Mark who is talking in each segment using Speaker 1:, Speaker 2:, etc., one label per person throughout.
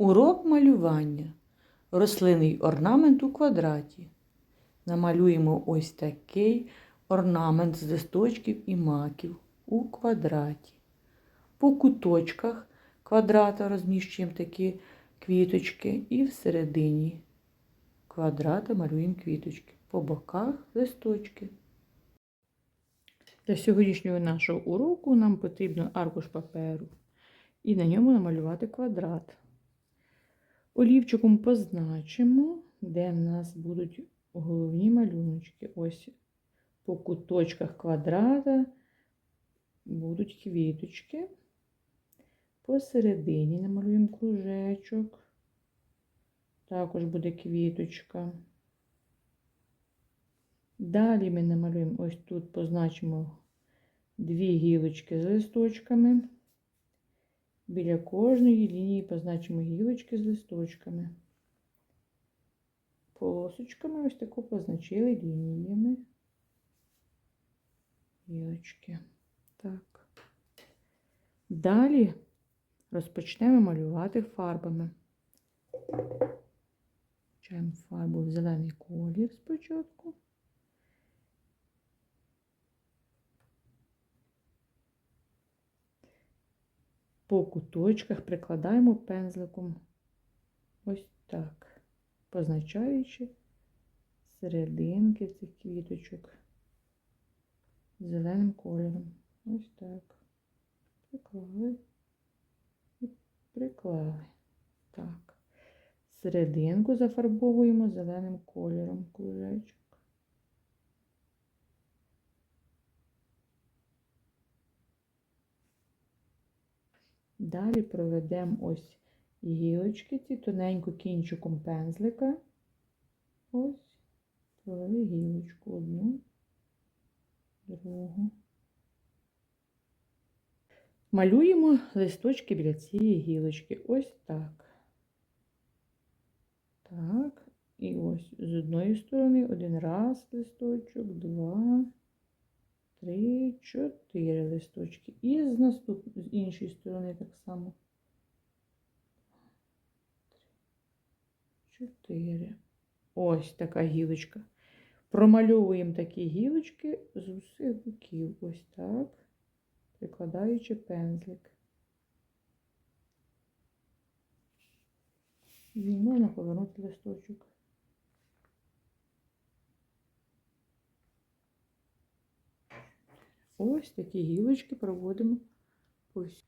Speaker 1: Урок малювання. Рослинний орнамент у квадраті. Намалюємо ось такий орнамент з листочків і маків у квадраті. По куточках квадрата розміщуємо такі квіточки і всередині квадрата малюємо квіточки. По боках листочки. Для сьогоднішнього нашого уроку нам потрібно аркуш паперу і на ньому намалювати квадрат. Олівчиком позначимо, де в нас будуть головні малюночки. Ось по куточках квадрата будуть квіточки. Посередині намалюємо кружечок. Також буде квіточка. Далі ми намалюємо ось тут, позначимо дві гілочки з листочками. Біля кожної лінії позначимо гілочки з листочками. Полосочками ось таку позначили лініями. Гілочки. Так. Далі розпочнемо малювати фарбами. Включаємо фарбу в зелений колір спочатку. По куточках прикладаємо пензликом ось так, позначаючи серединки цих квіточок зеленим кольором. Ось так. Приклали і приклали. Так. Серединку зафарбовуємо зеленим кольором кружечок. Далі проведемо ось гілочки, ці тоненько кінчиком пензлика. Ось, провели гілочку одну, другу. Малюємо листочки біля цієї гілочки. Ось так. Так, і ось з одної сторони один раз листочок, два, три, чотири листочки. І з наступ... з іншої сторони так само. Чотири. Ось така гілочка. Промальовуємо такі гілочки з усіх боків. Ось так, прикладаючи пензлик. І можна повернути листочок. Ось такі гілочки проводимо ось.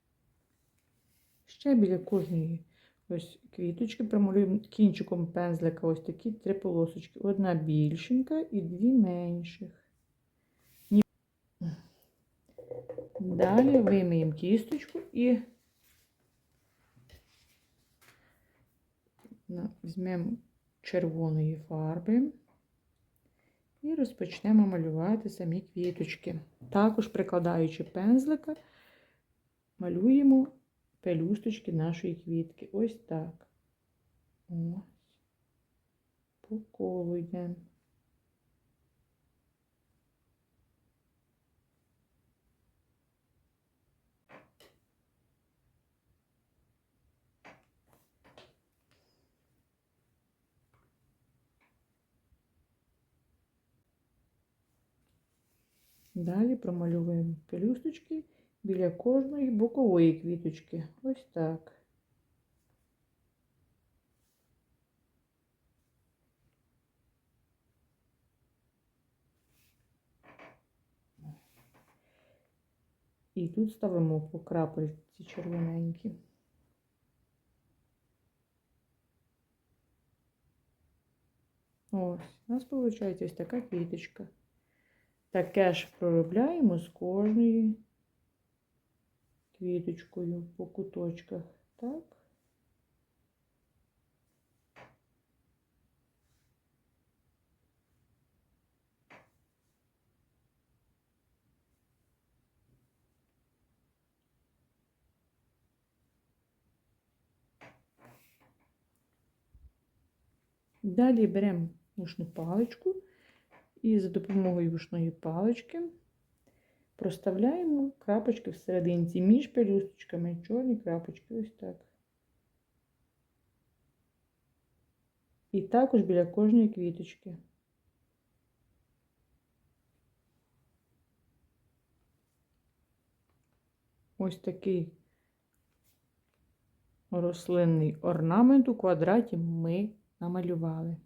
Speaker 1: Ще біля кожної ось квіточки промалюємо кінчиком пензлика ось такі три полосочки. Одна більшенька і дві менших. Далі вимиємо кісточку і візьмемо червоної фарби і розпочнемо малювати самі квіточки. Також прикладаючи пензлика, малюємо пелюсточки нашої квітки. Ось так. Ось. По колу йдемо. Далі промалюємо пелюсточки біля кожної бокової квіточки. Ось так. І тут ставимо по крапельці червоненькі. Ось, у нас виходить ось така квіточка. Таке ж проробляємо з кожною квіточкою по куточках. Так. Далі беремо мушну паличку. І за допомогою вушної палички проставляємо крапочки всерединці між пелюсточками чорні крапочки, ось так. І також біля кожної квіточки. Ось такий рослинний орнамент у квадраті ми намалювали.